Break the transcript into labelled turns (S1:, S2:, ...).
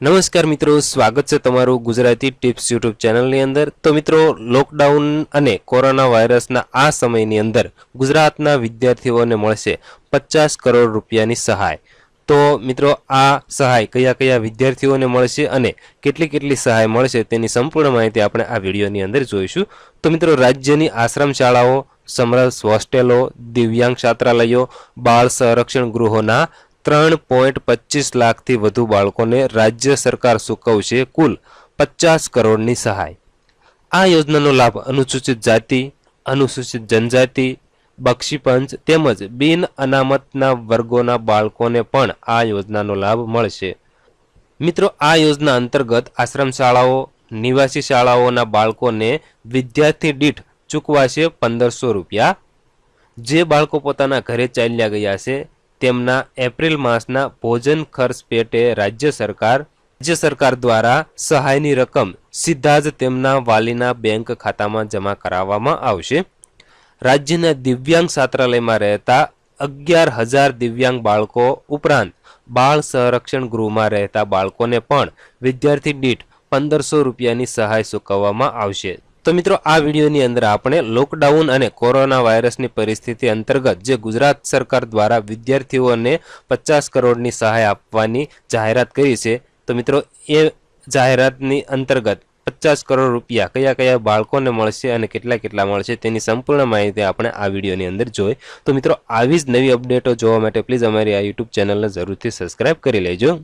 S1: નમસ્કાર મિત્રો, સ્વાગત છે તમારું ગુજરાતી ટિપ્સ યુટ્યુબ ચેનલની અંદર. તો મિત્રો, લોકડાઉન અને કોરોના વાયરસના આ સમયની અંદર ગુજરાતના વિદ્યાર્થીઓને મળશે પચાસ કરોડ રૂપિયાની સહાય. તો મિત્રો, આ સહાય કયા કયા વિદ્યાર્થીઓને મળશે અને કેટલી કેટલી સહાય મળશે તેની સંપૂર્ણ માહિતી આપણે આ વિડીયોની અંદર જોઈશું. તો મિત્રો, રાજ્યની આશ્રમ શાળાઓ સમરસ હોસ્ટેલો, દિવ્યાંગ છાત્રાલયો, બાળ સંરક્ષણ ગૃહોના ત્રણ પોઈન્ટ પચીસ લાખથી વધુ બાળકોને રાજ્ય સરકાર ચૂકવશે કુલ પચાસ કરોડની સહાય. આ યોજનાનો લાભ અનુસૂચિત જાતિ, અનુસૂચિત જનજાતિ બક્ષીપંચ તેમજ બિન અનામતના વર્ગોના બાળકોને પણ આ યોજનાનો લાભ મળશે. મિત્રો, આ યોજના અંતર્ગત આશ્રમ શાળાઓ નિવાસી શાળાઓના બાળકોને વિદ્યાર્થી દીઠ ચૂકવાશે પંદરસો રૂપિયા. જે બાળકો પોતાના ઘરે ચાલ્યા ગયા છે તેમના એપ્રિલ માસના ભોજન ખર્ચ પેટે રાજ્ય સરકાર રાજ્ય સરકાર દ્વારા સહાયની રકમ સીધા જ તેમના વાલીના બેંક ખાતામાં જમા કરાવવામાં આવશે. રાજ્યના દિવ્યાંગ છાત્રાલયમાં રહેતા અગિયાર હજાર દિવ્યાંગ બાળકો ઉપરાંત બાળ સંરક્ષણ ગૃહમાં રહેતા બાળકોને પણ વિદ્યાર્થી દીઠ પંદરસો રૂપિયાની સહાય ચૂકવવામાં આવશે. તો મિત્રો, આ વિડીયોની અંદર આપણે લોકડાઉન અને કોરોના વાયરસની પરિસ્થિતિ અંતર્ગત જે ગુજરાત સરકાર દ્વારા વિદ્યાર્થીઓને પચાસ કરોડની સહાય આપવાની જાહેરાત કરી છે, તો મિત્રો, એ જાહેરાતની અંતર્ગત પચાસ કરોડ રૂપિયા કયા કયા બાળકોને મળશે અને કેટલા કેટલા મળશે તેની સંપૂર્ણ માહિતી આપણે આ વિડીયોની અંદર જોઈ. તો મિત્રો, આવી જ નવી અપડેટો જોવા માટે પ્લીઝ અમારી આ યુટ્યુબ ચેનલને જરૂરથી સબસ્ક્રાઇબ કરી લેજો.